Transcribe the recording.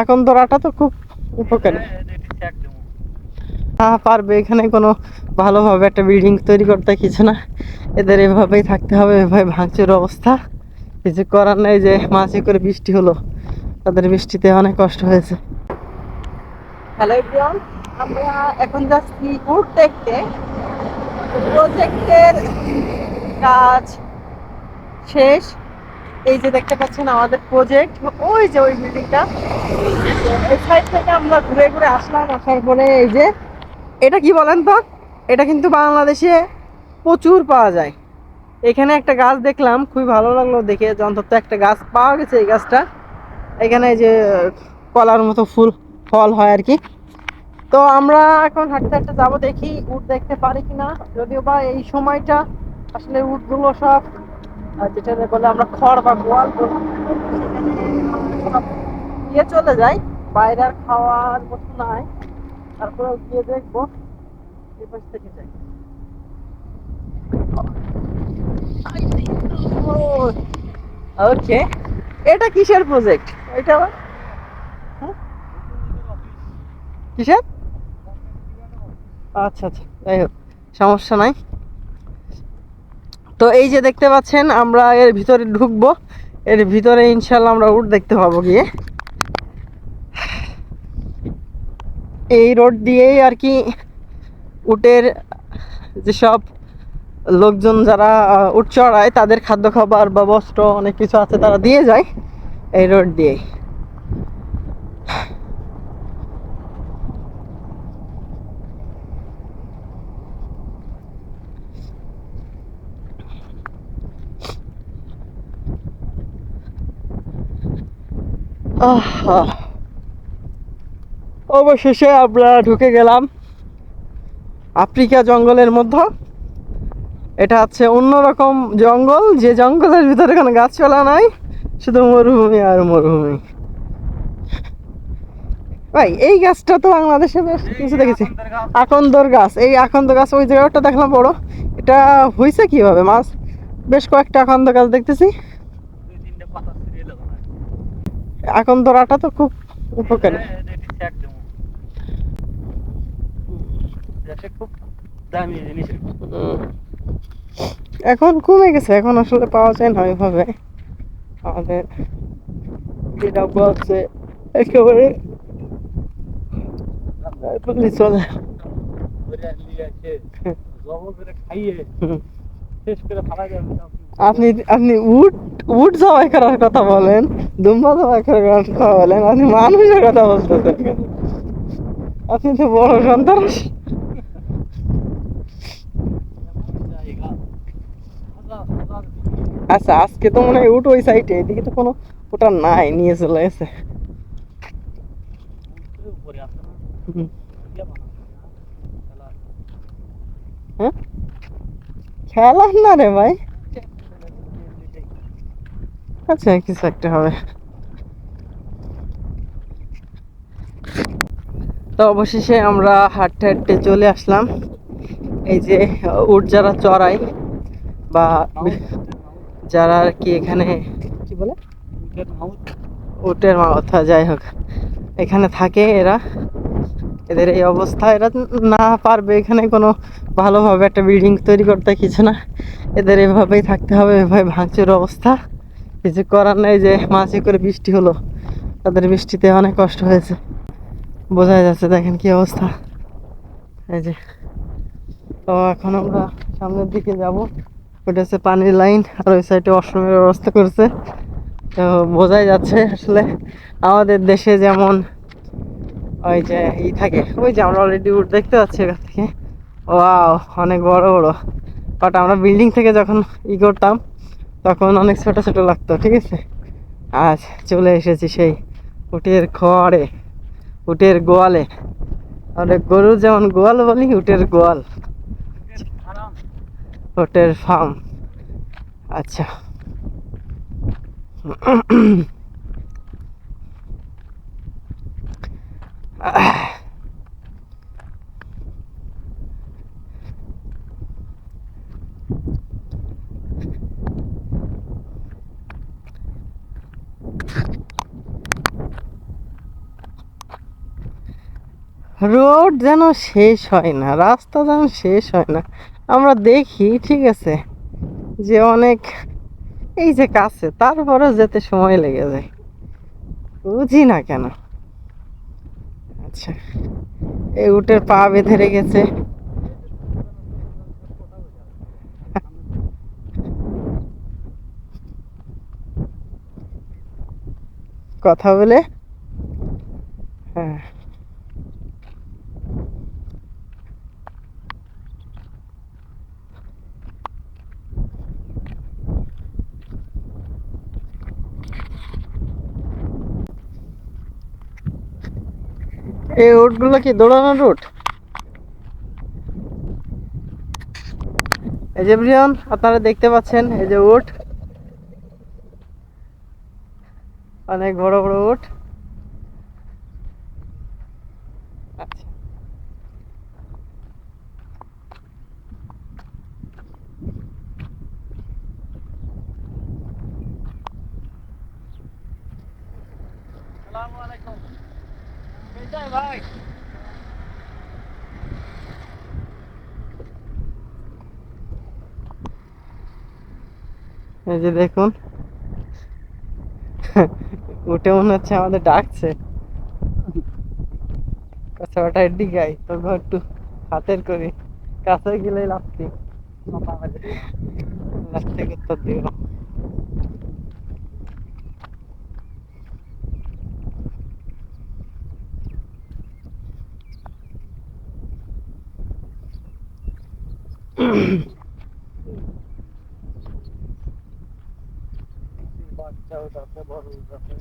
এখন ধরাটা তো খুব উপকারী। না পারবে এখানে কোনো ভালোভাবে একটা বিল্ডিং তৈরি করতে কিছু না। এদের এভাবেই থাকতে হবে এভাবে ভাঙচুর অবস্থা। কিছু করার নেই যে মাঝে করে বৃষ্টি হলো। তাদের বৃষ্টিতে অনেক কষ্ট হয়েছে। হ্যালো এভরিওয়ান আমরা এখন যাচ্ছি উট দেখতে। প্রজেক্টের কাজ শেষ। এই যে দেখতে পাচ্ছেন আমাদের প্রজেক্ট ওই যে ওই বিল্ডিংটা এই সাইড থেকে আমরা ঘুরে ঘুরে আসলাম, আসার পরে এই যে, এটা কি বলেন তো? এটা কিন্তু বাংলাদেশে প্রচুর পাওয়া যায়। এখানে একটা গাছ দেখলাম, খুবই ভালো লাগল দেখে অন্তত একটা গাছ পাওয়া গেছে এই গাছটা। এখানে যে কলার মতো ফুল, ফল হয় আর কি। তো আমরা এখন হাঁটতে হাঁটতে যাব দেখি, উট দেখতে পারি কিনা। যদিও বা এই সময়টা আসলে উটগুলো সব আর যেটা বলে আমরা খড় বা গোয়াল ইয়ে চলে যায় বাইরে আর খাওয়ার মতো নাই। তারপরে গিয়ে দেখব, এই পাশ থেকে যাই। ওকে এটা কিসের প্রজেক্ট এটা? হ্যাঁ? কিসের? আচ্ছা আচ্ছা যাই হোক, সমস্যা নাই। তো এই যে দেখতে পাচ্ছেন, আমরা এর ভিতরে ঢুকবো। এর ভিতরে ইনশাল্লাহ আমরা উট দেখতে পাবো গিয়ে। এই রোড দিয়েই আর কি উটের যেসব লোকজন যারা উট চড়ায়, তাদের খাদ্য খাবার বা বস্ত্র অনেক কিছু আছে, তারা দিয়ে যায় এই রোড দিয়েই। অবশেষে আমরা ঢুকে গেলাম আফ্রিকা জঙ্গলের মধ্যে। এটা হচ্ছে অন্যরকম জঙ্গল, যে জঙ্গলের ভিতরে কোনো গাছপালা নাই, শুধু মরুভূমি আর মরুভূমি। ভাই, এই গাছটা তো বাংলাদেশে বেশ কিছু দেখেছি। আকন্দর গাছ, এই আকন্দ গাছ, ওই জায়গাটা দেখলাম বড়। এটা হয়েছে কীভাবে? মাছ, বেশ কয়েকটা আকন্দ গাছ দেখতেছি। আকন্দরাটা তো খুব উপকারী। খুব দামি এখন কমে গেছে এখন আসলে পাওয়া যায় না ওইভাবে। আমাদের যেটা বলছে একেবারে চলে খাইয়ে আপনি আপনি উট উট জবাই করার কথা বলেন দুম্বা জবাই করার কথা বলেন আপনি মানুষের কথা বলতেছেন আপনি তো বড় সন্ত্রাস। আচ্ছা আজকে তো মনে হয় উট ওই সাইডে এদিকে তো কোনো ওটা নাই নিয়ে চলে গেছে। হ্যাঁ? খেলা না রে ভাই? আচ্ছা কিছু একটা হবে? তো অবশেষে আমরা হাঁটতে হাঁটতে চলে আসলাম। এই যে উট যারা চড়ায় বা যারা আর কি এখানে কি বলে? উটের মাথা যাই হোক এখানে থাকে এরা। এদের এই অবস্থা, এরা না পারবে এখানে কোনো ভালোভাবে একটা বিল্ডিং তৈরি করতে, কিছু না। এদের এভাবেই থাকতে হবে, এভাবে ভাঙচুর অবস্থা। কিছু করার নেই যে, মাঝে করে বৃষ্টি হলো। তাদের বৃষ্টিতে অনেক কষ্ট হয়েছে। বোঝা যাচ্ছে, দেখেন কি অবস্থা। এই যে। তো এখন আমরা সামনের দিকে যাব। ওটা হচ্ছে পানির লাইন, আর ওই সাইডে ওয়াশরুমের ব্যবস্থা করছে। তো বোঝাই যাচ্ছে আসলে, আমাদের দেশে যেমন ওই যে ই থাকে, ওই যে আমরা অলরেডি উঠ দেখতে পাচ্ছি এখান থেকে। ওয়াও অনেক বড় বড়। বাট আমরা বিল্ডিং থেকে যখন ই করতাম, তখন অনেক ছোট ছোট লাগতো, ঠিক আছে? আজ চলে এসেছি সেই উটের খড়ে, উটের গোয়ালে। আমাদের গরু যেমন গোয়াল বলি, উটের গোয়াল। উটের ফার্ম আচ্ছা। রোড যেন শেষ হয় না, রাস্তা যেন শেষ হয় না। আমরা দেখি, ঠিক আছে, যে অনেক এই যে কাছে তারপরে যেতে সময় লেগে যায়। বুঝি না কেন। আচ্ছা। এই উটের পা বেঁধে রেখেছে। কথা বলে হ্যাঁ এই রুটগুলো কি দৌড়ানোর রুট এই যে ব্রিয়ন, আপনারা দেখতে পাচ্ছেন এই যে উট। অনেক বড় বড় উট। আচ্ছা সালামু আলাইকুম। এই যে দেখুন। উঠে মনে হচ্ছে আমাদের ডাকছে। কাছে ওটা দিঘাই তোর ঘর একটু হাতের করি। কাছে গেলে লাগছি লাগতে বাচ্চা ওটাতে বড় ওটাতে